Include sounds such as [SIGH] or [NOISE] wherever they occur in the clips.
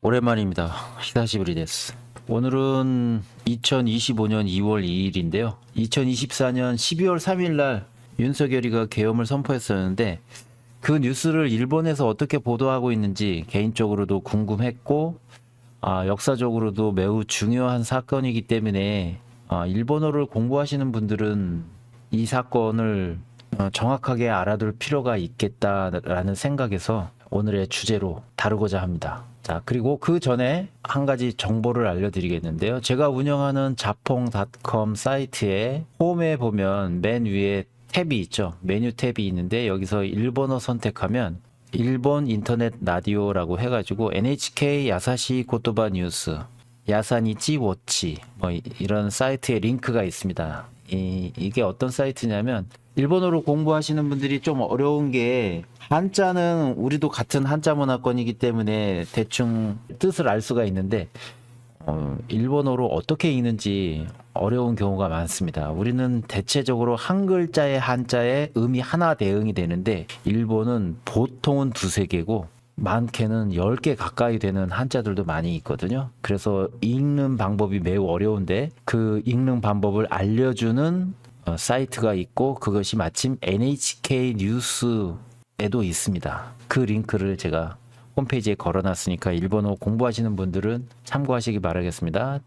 오랜만입니다. 히사시부리 데스. 오늘은 2025년 2월 2일인데요. 2024년 12월 3일 날 윤석열이가 계엄을 선포했었는데 그 뉴스를 일본에서 어떻게 보도하고 있는지 개인적으로도 궁금했고 아, 역사적으로도 매우 중요한 사건이기 때문에 아, 일본어를 공부하시는 분들은 이 사건을 어, 정확하게 알아둘 필요가 있겠다라는 생각에서 오늘의 주제로 다루고자 합니다. 자, 그리고 그 전에 한 가지 정보를 알려드리겠는데요. 제가 운영하는 자퐁닷컴 사이트에 홈에 보면 맨 위에 탭이 있죠. 메뉴 탭이 있는데 여기서 일본어 선택하면 일본 인터넷 라디오라고 해가지고 NHK 야사시 고토바 뉴스, 야사니치 워치 뭐 이- 이런 사이트에 링크가 있습니다. 이, 이게 어떤 사이트냐면 일본어로 공부하시는 분들이 좀 어려운 게 한자는 우리도 같은 한자 문화권이기 때문에 대충 뜻을 알 수가 있는데 어, 일본어로 어떻게 읽는지 어려운 경우가 많습니다. 우리는 대체적으로 한 글자의 한자에 음이 하나 대응이 되는데 일본은 보통은 두세 개고 많게는 10개 가까이 되는 한자들도 많이 있거든요. 그래서 읽는 방법이 매우 어려운데 그 읽는 방법을 알려주는 어, 사이트가 있고 그것이 마침 NHK 뉴스에도 있습니다. 그 링크를 제가 홈페이지에 걸어놨으니까 일본어 공부하시는 분들은 참고하시기 바라겠습니다.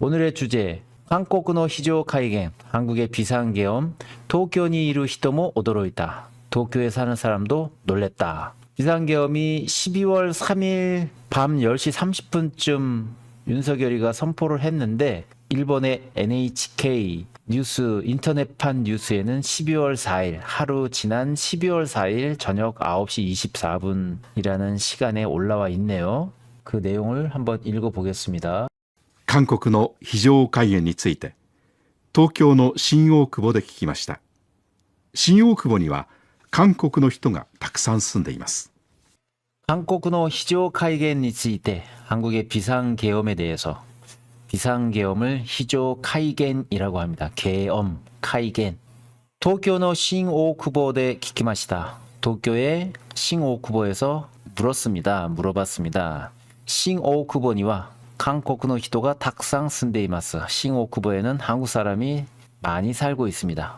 오늘의 주제 한국의 히조 카이겐 한국의 비상계엄 도쿄니 이루 히토모 오도로이다 도쿄에 사는 사람도 놀랬다 비상계엄이 12월 3일 밤 10시 30분쯤 윤석열이가 선포를 했는데 일본의 NHK 뉴스 인터넷판 뉴스에는 12월 4일 하루 지난 12월 4일 저녁 9시 24분이라는 시간에 올라와 있네요. 그 내용을 한번 읽어 보겠습니다. 韓国の非常戒厳について東京の新大久保で聞きました新大久保には 韓国の人がたくさん住んでいます 한국의 히조 카이겐에 ついて 한국의 비상계엄에 대해서 비상계엄을 히조 카이겐이라고 합니다. 계엄 카이겐. 도쿄의 싱오쿠보에 기키마시다. 도쿄의 싱오쿠보에서 물었습니다. 물어봤습니다. 싱오쿠보니와 한국의 히도가 탁상 쓴데이마스. 싱오쿠보에는 한국 사람이 많이 살고 있습니다.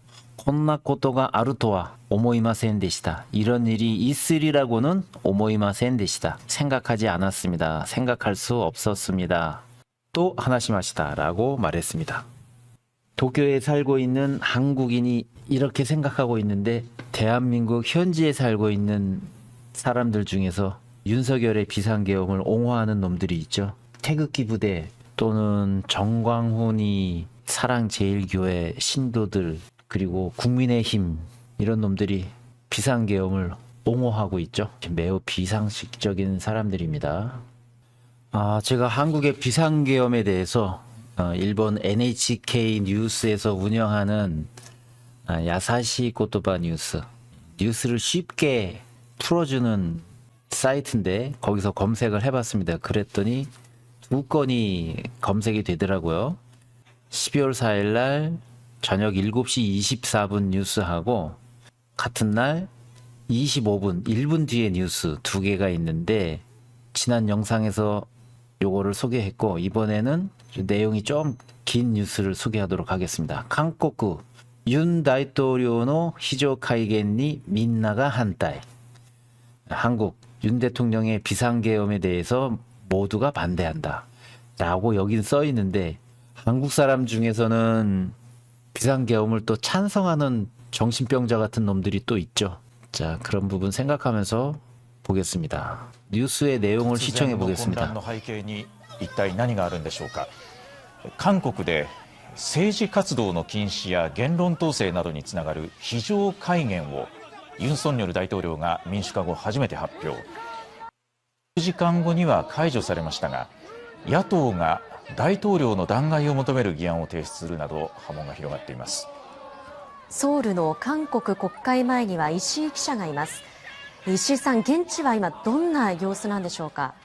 콘나코토가 아루토와 오모이마센 데시다. 이런 일이 있으리라고는 오모이마센 데시다. 생각하지 않았습니 다. 생각할 수 없었습니 다. 또 하나시마시다. 라고 말했습니다. 도쿄에 살고 있는 한국인이 이렇게 생각하고 있는데 대한민국 현지에 살고 있는 사람들 중에서 윤석열의 비상계엄을 옹호하는 놈들이 있죠. 태극기 부대 또는 정광훈이 사랑제일교회 신도들 그리고 국민의힘 이런 놈들이 비상계엄을 옹호하고 있죠. 매우 비상식적인 사람들입니다. 아, 제가 한국의 비상계엄에 대해서 어, 일본 NHK 뉴스에서 운영하는 아, 야사시 고토바 뉴스 뉴스를 쉽게 풀어주는 사이트인데 거기서 검색을 해봤습니다. 그랬더니 두 건이 검색이 되더라고요. 12월 4일 날 저녁 7시 24분 뉴스하고 같은 날 25분 1분 뒤에 뉴스 두 개가 있는데 지난 영상에서 요거를 소개했고 이번에는 내용이 좀 긴 뉴스를 소개하도록 하겠습니다. 한국의 윤 다이토리오노 히조 카이겐니 민나가 한달 한국 윤 대통령의 비상계엄에 대해서 모두가 반대한다. 라고 여긴 써 있는데 한국 사람 중에서는 비상계엄을 또 찬성하는 정신병자 같은 놈들이 또 있죠. 자, 그런 부분 생각하면서 보겠습니다. 뉴스의 내용을 시청해 突然の混 보겠습니다. 乱の背景に一体何があるんでしょうか韓国で政治活動の禁止や言論統制などにつながる非常戒厳をユン・ソンニョル大統領が民主化後初めて発表数時間後には解除されましたが 野党が大統領の弾劾を求める議案を提出するなど波紋が広がっていますソウルの韓国国会前には石井記者がいます。石井さん、現地は今どんな様子なんでしょうか？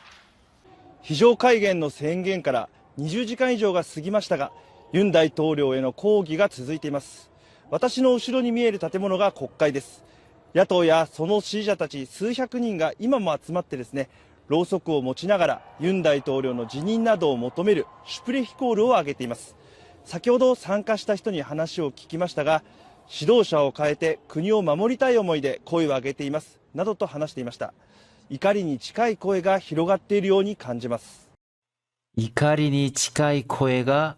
非常戒厳の宣言から20時間以上が過ぎましたがユン大統領への抗議が続いています私の後ろに見える建物が国会です野党やその支持者たち数百人が今も集まってですねろうそくを持ちながらユン大統領の辞任などを求めるシュプレヒコールを上げています先ほど参加した人に話を聞きましたが指導者を変えて国を守りたい思いで声を上げていますなどと話していました怒りに近い声が広がっているように感じます 이카리に近い声が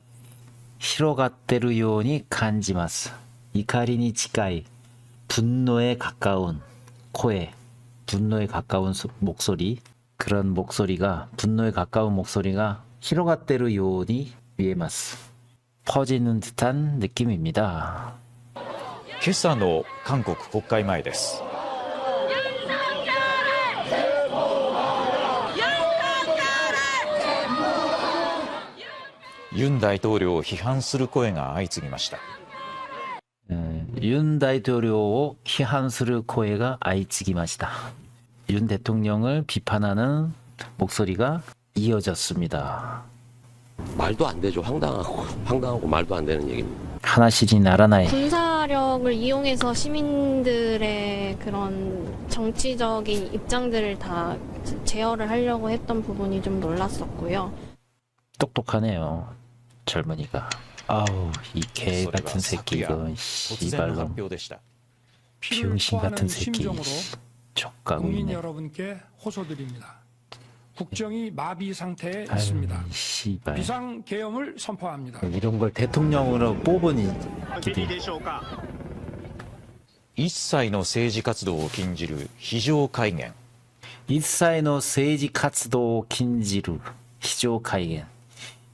広がってるように感じます. 이카리に近い 분노에 가까운 코에 분노에 가까운 소- 목소리 그런 목소리가 분노에 가까운 목소리가 히로가테르 요온이 위에마스 퍼지는 듯한 느낌입니다. 今朝の韓国国会前ですユン大統領を批判する声が相次ぎました 에, 윤 다이토료を批判する 코에가 아이치기마시다. 윤 대통령을 비판하는 목소리가 이어졌습니다. 말도 안 되죠. 황당하고 황당하고 말도 안 되는 얘기입니다. 하나시리 나라나이 군사력을 이용해서 시민들의 그런 정치적인 입장들을 다 제어를 하려고 했던 부분이 좀 놀랐었고요. 똑똑하네요. 젊은이가. 아우 이 개 같은 새끼 이거 씨발로 비용신 같은 새끼. 심정으로 족가고 국민 있네. 여러분께 호소드립니다. 국정이 마비 상태에 아유 있습니다. 씨발. 비상 계엄을 선포합니다. 이런 걸 대통령으로 뽑은 이들이 一切の政治活動を禁じる非常戒厳 일사의 세지 카츠도 긴지루 희조 카이겐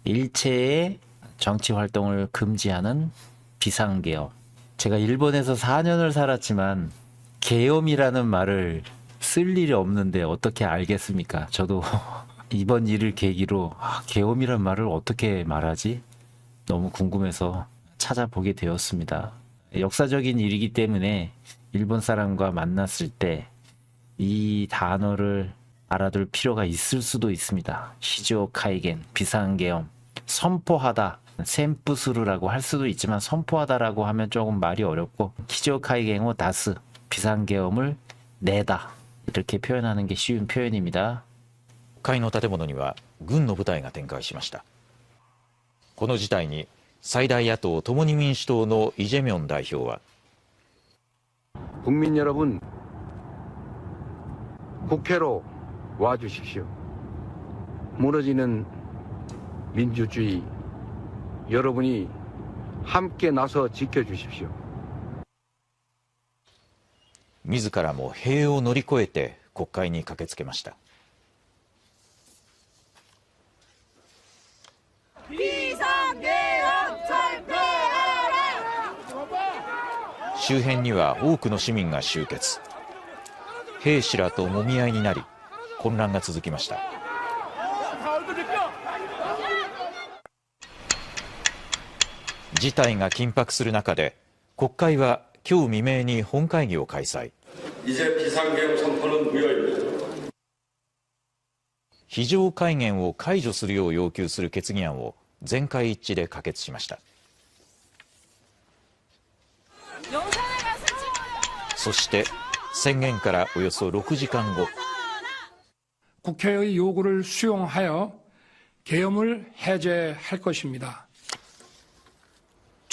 일체의 정치 활동을 금지하는 비상계엄. 제가 일본에서 4년을 살았지만 계엄이라는 말을 쓸 일이 없는데 어떻게 알겠습니까? 저도 [LAUGHS] 이번 일을 계기로 아, 계엄이란 말을 어떻게 말하지? 너무 궁금해서 찾아보게 되었습니다. 역사적인 일이기 때문에 일본 사람과 만났을 때 이 단어를 알아둘 필요가 있을 수도 있습니다. 시조 카이겐, 비상계엄, 선포하다, 샘프스루라고 할 수도 있지만 선포하다라고 하면 조금 말이 어렵고 시조 카이겐오 다스, 비상계엄을 내다 이렇게 표현하는 게 쉬운 표현입니다. 国会の建物には軍の部隊が展開しましたこの事態に最大野党共に民主党のイ・ジェミョン代表は 국민 여러분, 국회로 와 주십시오. 무너지는 민주주의 여러분이 함께 나서 지켜 주십시오. 自らも塀を乗り越えて国会に駆けつけました。周辺には多くの市民が集結。兵士らともみ合いになり混乱が続きました。事態が緊迫する中で国会は今日未明に本会議を開催 이제 비상계엄 선포는 무효입니다. 非常戒厳を解除するよう要求する決議案を全会一致で可決しましたそして宣言からおよそ6時間後 국회의 요구를 수용하여 계엄을 해제할 것입니다.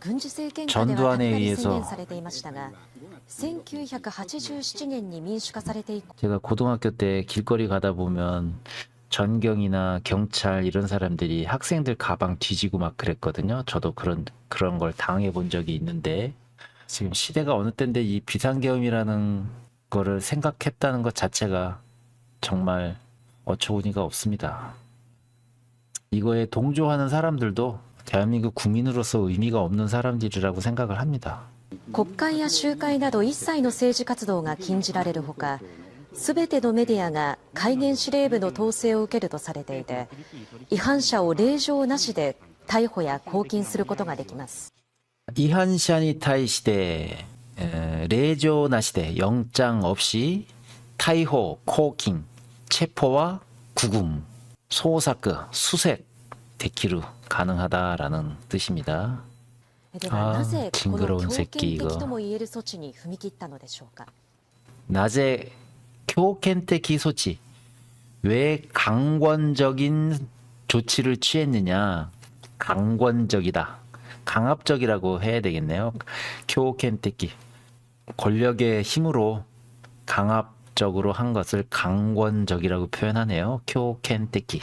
軍事政権下ではたびた 전두환에 び宣 의해서 言されていましたが1987年に民主化されて以降 제가 고등학교 때 길거리 가다 보면 전경이나 경찰 이런 사람들이 학생들 가방 뒤지고 막 그랬거든요. 저도 그런 그런 걸 당해 본 적이 있는데 지금 시대가 어느 때인데 이 비상계엄이라는 거를 생각했다는 것 자체가 정말 어처구니가 없습니다. 이거에 동조하는 사람들도 대한민국 국민으로서 의미가 없는 사람들이라고 생각을 합니다. 国会や集会など一切の政治活動が禁じられるほかすべてのメディアが戒厳司令部の統制を受けるとされていて違反者を令状なしで逮捕や拘禁することができます 이한샤니 타이시대 레조 나시대 영장 없이 타이호 코킹 체포와 구금 소사크 수색 데키루 가능하다라는 뜻입니다. ではあーなぜこの 징그러운 強 새끼 権的 이거 とも言える措置に踏み切ったのでしょうか 낮에 교켄테키 소치 왜 강권적인 조치를 취했느냐 강권적이다 강압적이라고 해야 되겠네요 교켄테키 권력의 힘으로 강압적으로 한 것을 강권적이라고 표현하네요 교켄테키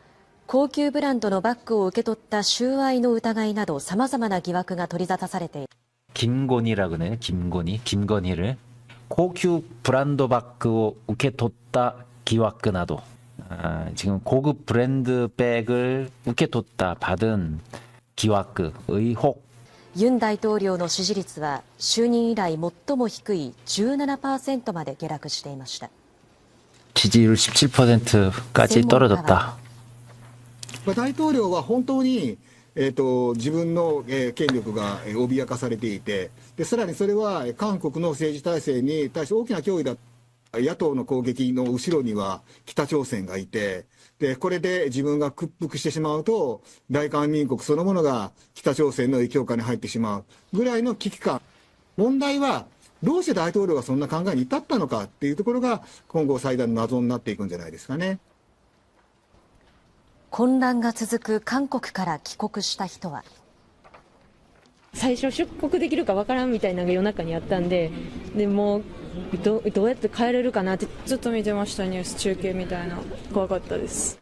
高級ブランドのバッグを受け取った収賄の疑いなど様々な疑惑が取り沙汰されてい 김건희라 그러네요. 김건희, 김건희를 고級브랜드 바크 우케토다 기와크나도 아, 지금 고급 브랜드 백을 우케토다 받은 기와크 의혹 ユン大統領の支持率は就任以来最も低い17%まで下落していました 지지율 17%까지 떨어졌다. 大統領は本当に、えー、と自分の、えー権力がえー脅かされていてで、さらにそれは韓国の政治体制に対して大きな脅威だ野党の攻撃の後ろには北朝鮮がいて、でこれで自分が屈服してしまうと、大韓民国そのものが北朝鮮の影響下に入ってしまうぐらいの危機感。問題は、どうして大統領がそんな考えに至ったのかっていうところが、今後最大の謎になっていくんじゃないですかね。混乱が続く韓国から帰国した人は。最初出国できるかわからんみたいなのが夜中にあったんででもうどどうやって帰れるかなってずっと見てましたニュース中継みたいな。怖かったです。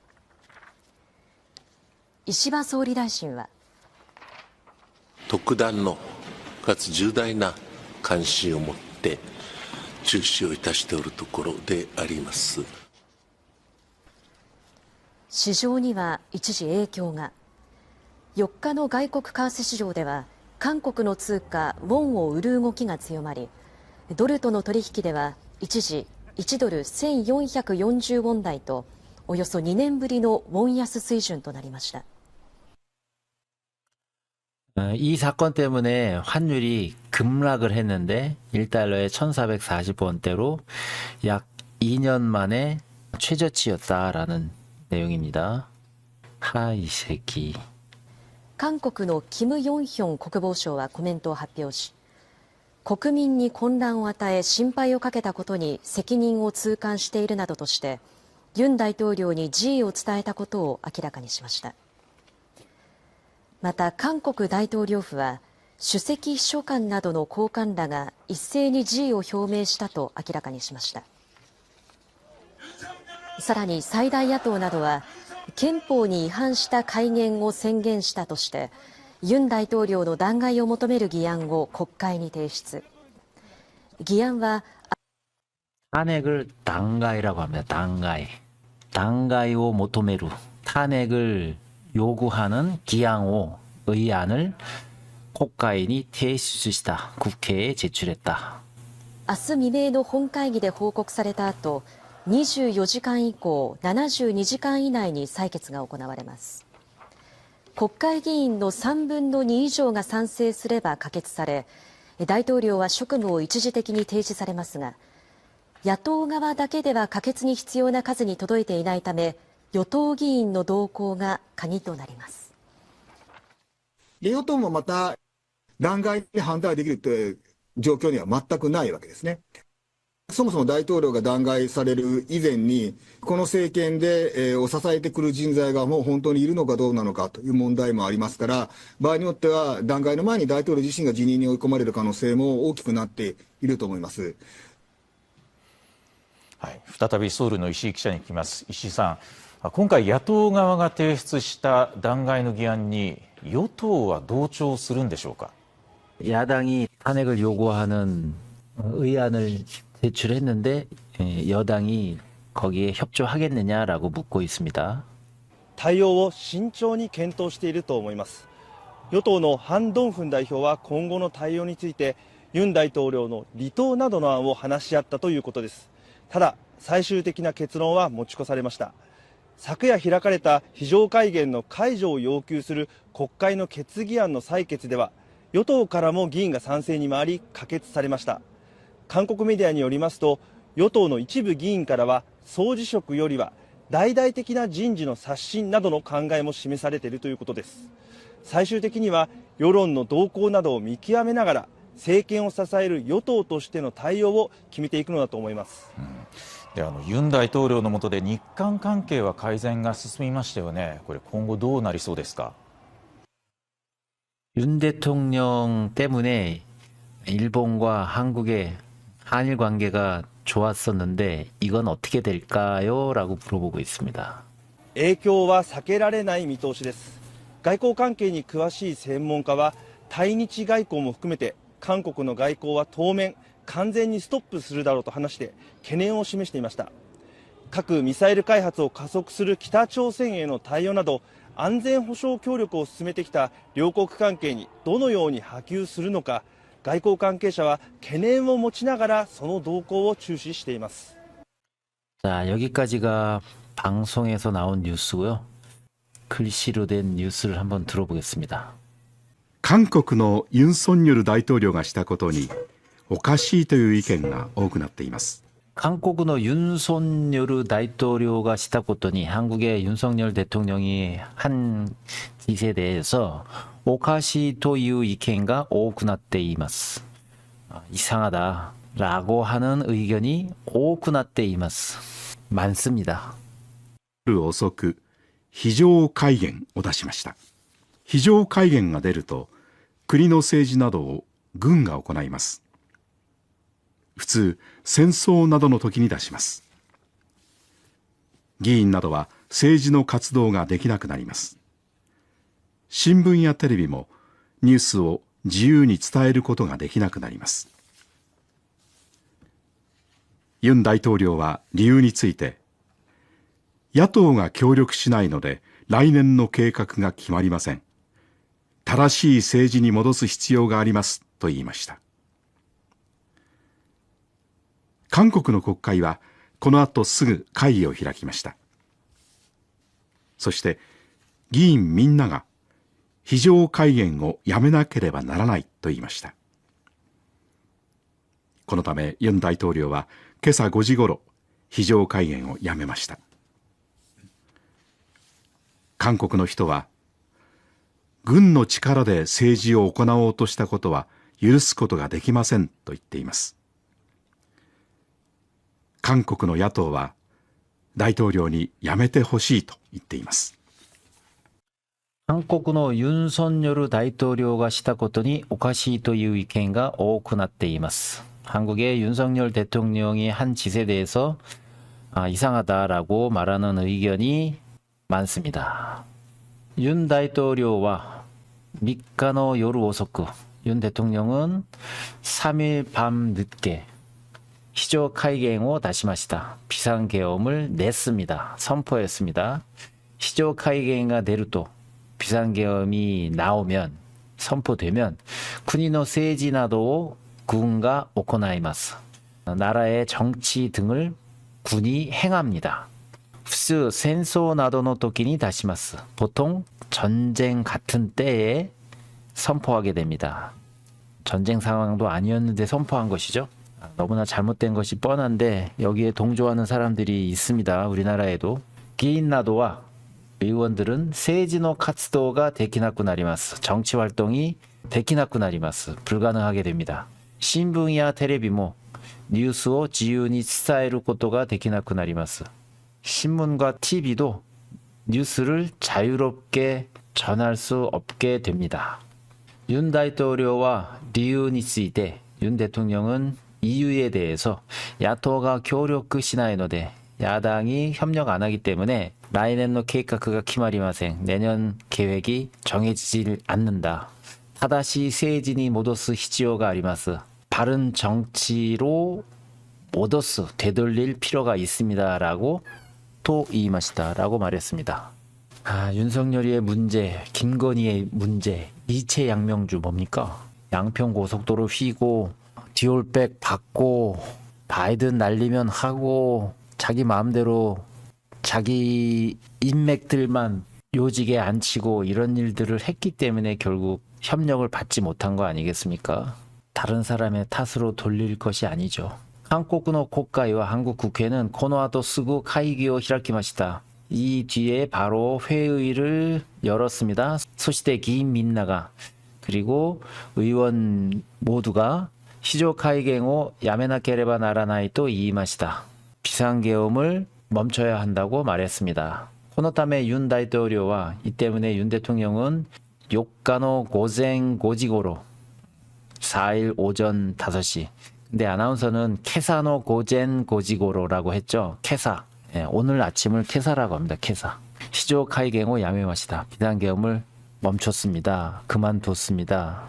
石破総理大臣は。特段のかつ重大な関心を持って注視をいたしておるところであります。市場には一時影響が4日の外国為替市場では韓国の通貨ウォンを売る動きが強まりドルとの取引では一時1ドル1440ウォン台とおよそ2年ぶりのウォン安水準となりました 어, 이 사건 때문에 환율이 급락을 했는데 1달러에 1440원대로 약 2년 만에 최저치였다라는 내용입니다. 하, 이 새끼. 韓国のキム・ヨンヒョン国防相はコメントを発表し国民に混乱を与え心配をかけたことに責任を痛感しているなどとしてユン大統領に辞意を伝えたことを明らかにしましたまた韓国大統領府は首席秘書官などの高官らが一斉に辞意を表明したと明らかにしました さらに最大野党などは憲法に違反した戒厳を宣言したとして ユン大統領の弾劾を求める議案を国会に提出。議案は 탄핵을 당가이라고 합니다. 당가이. 당가이오 모토메루. 탄핵을 요구하는 기양호 의안을 국가인이提出した 국회에 제출했다. 明日未明の本会議で報告された後、 24時間以降、72時間以内に採決が行われます。国会議員の3分の2以上が賛成すれば可決され、大統領は職務を一時的に停止されますが、野党側だけでは可決に必要な数に届いていないため、与党議員の動向が鍵となります。与党もまた弾劾に反対できるという状況には全くないわけですね。そもそも大統領が弾劾される以前に、この政権で、えーを支えてくる人材がもう本当にいるのかどうなのかという問題もありますから、場合によっては弾劾の前に大統領自身が辞任に追い込まれる可能性も大きくなっていると思います。はい、再びソウルの石井記者に聞きます。石井さん、今回野党側が提出した弾劾の議案に与党は同調するんでしょうか。 야당이 탄핵을 요구하는 의안을 제출했는데 예, 여당이 거기에 협조하겠느냐라고 묻고 있습니다. 対応を慎重に検討していると思います与党のハン・ドンフン代表は今後の対応についてユン大統領の離党などの案を話し合ったということですただ最終的な結論は持ち越されました昨夜開かれた非常戒厳の解除を要求する国会の決議案の採決では与党からも議員が賛成に回り可決されました 韓国メディアによりますと与党の一部議員からは総辞職よりは大々的な人事の刷新などの考えも示されているということです最終的には世論の動向などを見極めながら政権を支える与党としての対応を決めていくのだと思いますであのユン大統領の下で日韓関係は改善が進みましたよね。これ今後どうなりそうですか。 윤 대통령 때문에 일본과 한국의 한일 관계가 좋았었는데 이건 어떻게 될까요? 라고 물어보고 있습니다. 影響は避けられない見通しです外交関係に詳しい専門家は対日外交も含めて韓国の外交は当面完全にストップするだろうと話して懸念を示していました核・ミサイル開発を加速する北朝鮮への対応など安全保障協力を進めてきた両国関係にどのように波及するのか 外交関係者は懸念を持ちながらその動向を注視しています 자, 여기까지가 방송에서 나온 뉴스고요. 글씨로 된 뉴스를 한번 들어보겠습니다. 韓国のユン・ソンニョル大統領がしたことにおかしいという意見が多くなっています 한국의 윤석열 대통령가 시다 것더니 한국의 윤석열 대통령이 한 짓에 대해서 오카시 토유 이켄가 오쿠나때 이마스 아, 이상하다라고 하는 의견이 오쿠나때 이마스 많습니다. 夜遅く非常戒厳を出しました非常戒厳が出ると国の政治などを軍が行います 普通戦争などの時に出します議員などは政治の活動ができなくなります新聞やテレビもニュースを自由に伝えることができなくなりますユン大統領は理由について野党が協力しないので来年の計画が決まりません。正しい政治に戻す必要がありますと言いました。韓国の国会はこの後すぐ会議を開きました。そして議員みんなが非常戒厳をやめなければならないと言いました。このためユン大統領は今朝5時ごろ非常戒厳をやめました。韓国の人は軍の力で政治を行おうとしたことは許すことができませんと言っています韓国の野党は大統領に辞めてほしいと言っています 한국의 윤석열 대통령가 시다 것더니 오카시 토유 이켄가 오쿠나때 이마스 한국의 윤석열 대통령이 한 짓에 대해서 아, 이상하다라고 말하는 의견이 많습니다. 윤大統領は 미카노 요루 오소쿠 윤 대통령은 3일 밤 늦게 히조 카이겐を 다시마시다. 비상계엄을 냈습니다. 선포했습니다. 히조 카이겐가 내루또 비상계엄이 나오면 선포되면 쿠니노 세지 나도 군가 오코나이마스. 나라의 정치 등을 군이 행합니다. 푸스 센소 나도노 토끼니 다시마스. 보통 전쟁 같은 때에 선포하게 됩니다. 전쟁 상황도 아니었는데 선포한 것이죠. 아, 너무나 잘못된 것이 뻔한데 여기에 동조하는 사람들이 있습니다. 우리나라에도 기인나도와 의원들은 세이지노 카츠도가 데키나쿠나리마스 정치 활동이 데키나쿠나리마스 불가능하게 됩니다. 신분이야 테레비모 뉴스오 지윤이 스타일루 코토가 데키나쿠나리마스 신문과 TV도 뉴스를 자유롭게 전할 수 없게 됩니다. 윤 대통령과 리우니스이대 윤 대통령은 이유에 대해서 야토가 교력 시나이노데 야당이 협력 안 하기 때문에 라이넨노 케이카크가 키마리마생 내년 계획이 정해지질 않는다. 하다시 세진이 모더스 히지오가 아리마스 바른 정치로 모더스 되돌릴 필요가 있습니다라고 또 이마시다라고 말했습니다. 아, 윤석열이의 문제, 김건희의 문제, 이체 양명주 뭡니까? 양평 고속도로 휘고 디올백 받고 바이든 날리면 하고 자기 마음대로 자기 인맥들만 요직에 앉히고 이런 일들을 했기 때문에 결국 협력을 받지 못한 거 아니겠습니까? 다른 사람의 탓으로 돌릴 것이 아니죠. 한국의 국가와 한국 국회는 코노아도 쓰고 카이기오 히라키마시다. 이 뒤에 바로 회의를 열었습니다. 소시대 기인 민나가 그리고 의원 모두가 시조 카이겐오 야메나케레바 나라나이 또 이이마시다. 비상계엄을 멈춰야 한다고 말했습니다. 코노타메 윤 다이토리오와 이 때문에 윤 대통령은 욕가노 고생 고지고로 4일 오전 5시 근데 아나운서는 케사노 고젠 고지고로라고 했죠. 케사. 예, 오늘 아침을 케사라고 합니다. 케사. 시조 카이겐오 야메마시다. 비상계엄을 멈췄습니다. 그만뒀습니다.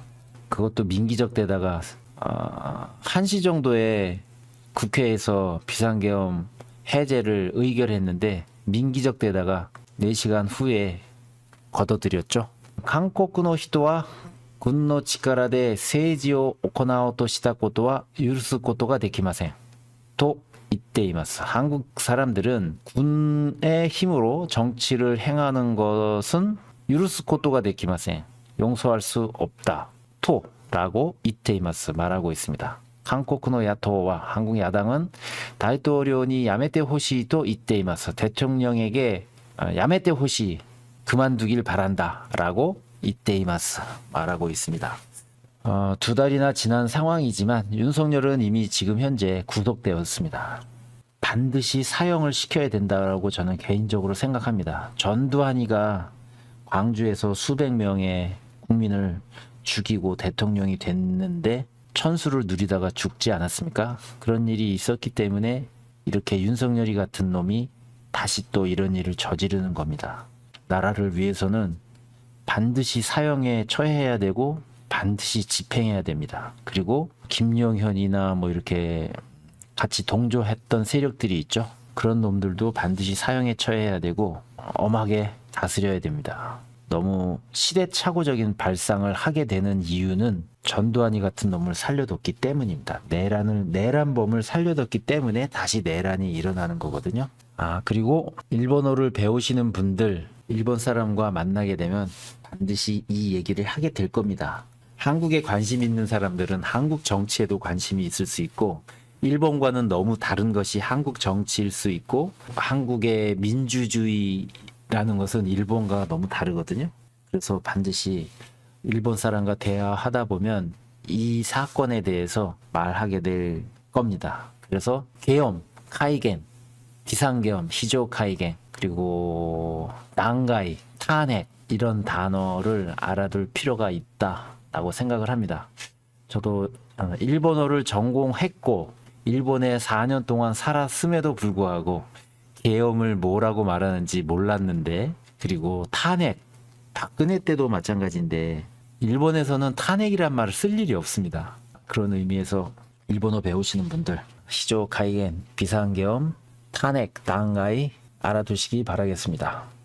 그것도 민기적 때다가 아, 1시 정도에 국회에서 비상계엄 해제를 의결했는데 민기적 때다가 4시간 후에 걷어들였죠. 한국의 人は軍の力で政治を行おうとしたことは許すことができません。と言っています。 한국 사람들은 군의 힘으로 정치를 행하는 것은 許すことができません. 용서할 수 없다. 토 라고 이테이마스 말하고 있습니다. 한국의 야토와 한국 야당은 다이토리온이 야메테 호시도 이테이마스 대통령에게 아, 야메테 호시 그만두길 바란다라고 이테이마스 말하고 있습니다. 어, 두 달이나 지난 상황이지만 윤석열은 이미 지금 현재 구속되었습니다. 반드시 사형을 시켜야 된다고 저는 개인적으로 생각합니다. 전두환이가 광주에서 수백 명의 국민을 죽이고 대통령이 됐는데 천수를 누리다가 죽지 않았습니까? 그런 일이 있었기 때문에 이렇게 윤석열이 같은 놈이 다시 또 이런 일을 저지르는 겁니다. 나라를 위해서는 반드시 사형에 처해야 되고 반드시 집행해야 됩니다. 그리고 김용현이나 뭐 이렇게 같이 동조했던 세력들이 있죠. 그런 놈들도 반드시 사형에 처해야 되고 엄하게 다스려야 됩니다. 너무 시대착오적인 발상을 하게 되는 이유는 전두환이 같은 놈을 살려뒀기 때문입니다. 내란을 내란범을 살려뒀기 때문에 다시 내란이 일어나는 거거든요. 아 그리고 일본어를 배우시는 분들 일본 사람과 만나게 되면 반드시 이 얘기를 하게 될 겁니다. 한국에 관심 있는 사람들은 한국 정치에도 관심이 있을 수 있고 일본과는 너무 다른 것이 한국 정치일 수 있고 한국의 민주주의 라는 것은 일본과 너무 다르거든요. 그래서 반드시 일본 사람과 대화하다 보면 이 사건에 대해서 말하게 될 겁니다. 그래서 계엄, 카이겐, 비상계엄, 히조 카이겐, 그리고 난가이, 탄핵 이런 단어를 알아둘 필요가 있다라고 생각을 합니다. 저도 어, 일본어를 전공했고 일본에 4년 동안 살았음에도 불구하고 계엄을 뭐라고 말하는지 몰랐는데 그리고 탄핵 박근혜 때도 마찬가지인데 일본에서는 탄핵이란 말을 쓸 일이 없습니다. 그런 의미에서 일본어 배우시는 분들 시조 가이겐 비상계엄 탄핵 당가이 알아두시기 바라겠습니다.